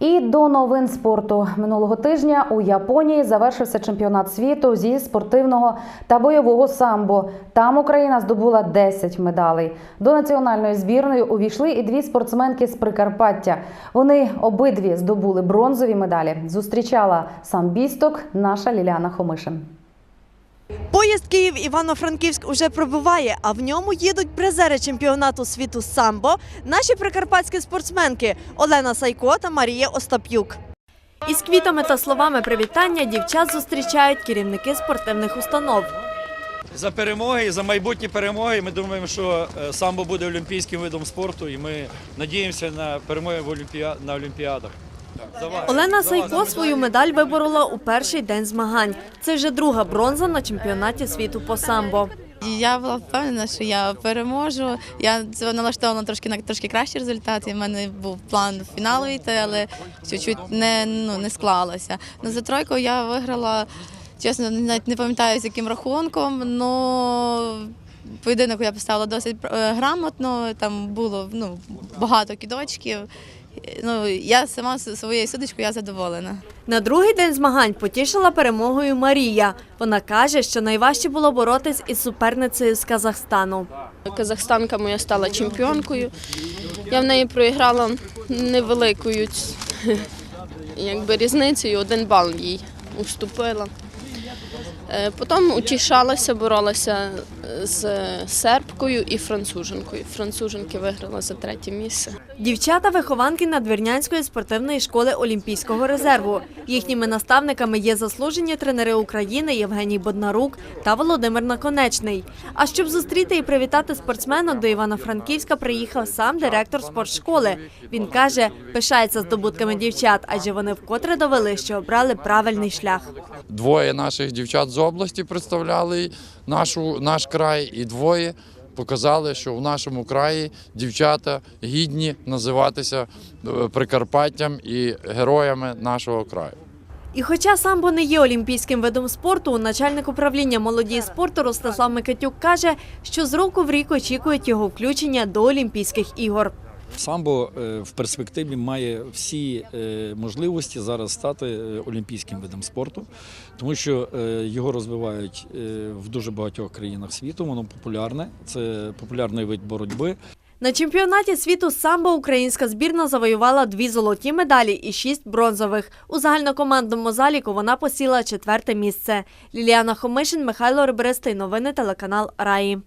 І до новин спорту минулого тижня у Японії завершився чемпіонат світу зі спортивного та бойового самбо. Там Україна здобула 10 медалей. До національної збірної увійшли і дві спортсменки з Прикарпаття. Вони обидві здобули бронзові медалі. Зустрічала самбісток наша Ліляна Хомишин. Поїзд Київ Івано-Франківськ уже пробуває, а в ньому їдуть призери чемпіонату світу самбо, наші прикарпатські спортсменки Олена Сайко та Марія Остап'юк. Із квітами та словами привітання дівчат зустрічають керівники спортивних установ. За перемоги і за майбутні перемоги. Ми думаємо, що е, самбо буде олімпійським видом спорту, і ми надіємося на перемоги на олімпіадах. Олена Сайко свою медаль виборола у перший день змагань. Це вже друга бронза на чемпіонаті світу по самбо. Я була впевнена, що я переможу. Я це налаштована трошки на трошки кращий результат. І в мене був план в фінал вийти, але чуть-чуть не, ну, не склалося. Ну, за тройку я виграла, чесно, навіть не пам'ятаю з яким рахунком, але поєдинок я поставила досить е, грамотно, там було ну, багато кідочків. Ну, я сама своєю судочкою я задоволена. На другий день змагань потішила перемогою Марія. Вона каже, що найважче було боротись із суперницею з Казахстану. Казахстанка моя стала чемпіонкою. Я в неї проіграла невеликою якби, різницею, один бал їй уступила. Е, Потім утішалася, боролася з сербкою і француженкою. Француженки виграла за третє місце. Дівчата-вихованки Надвірнянської спортивної школи Олімпійського резерву. Їхніми наставниками є заслужені тренери України Євгеній Боднарук та Володимир Наконечний. А щоб зустріти і привітати спортсменок, до Івано-Франківська приїхав сам директор спортшколи. Він каже, пишається здобутками дівчат, адже вони вкотре довели, що обрали правильний шлях. Двоє наших дівчат з області представляли нашу, наш край, і двоє показали, що в нашому краї дівчата гідні називатися е, Прикарпаттям і героями нашого краю. І хоча самбо не є олімпійським видом спорту, начальник управління молоді і спорту Ростислав Микитюк каже, що з року в рік очікують його включення до Олімпійських ігор. Самбо е, в перспективі має всі е, можливості зараз стати е, олімпійським видом спорту, тому що його розвивають в дуже багатьох країнах світу. Воно популярне, це популярний вид боротьби. На чемпіонаті світу самбо українська збірна завоювала дві золоті медалі і шість бронзових. У загальнокомандному заліку вона посіла четверте місце. Ліліана Хомишин, Михайло Ребристий. Новини телеканал Раї.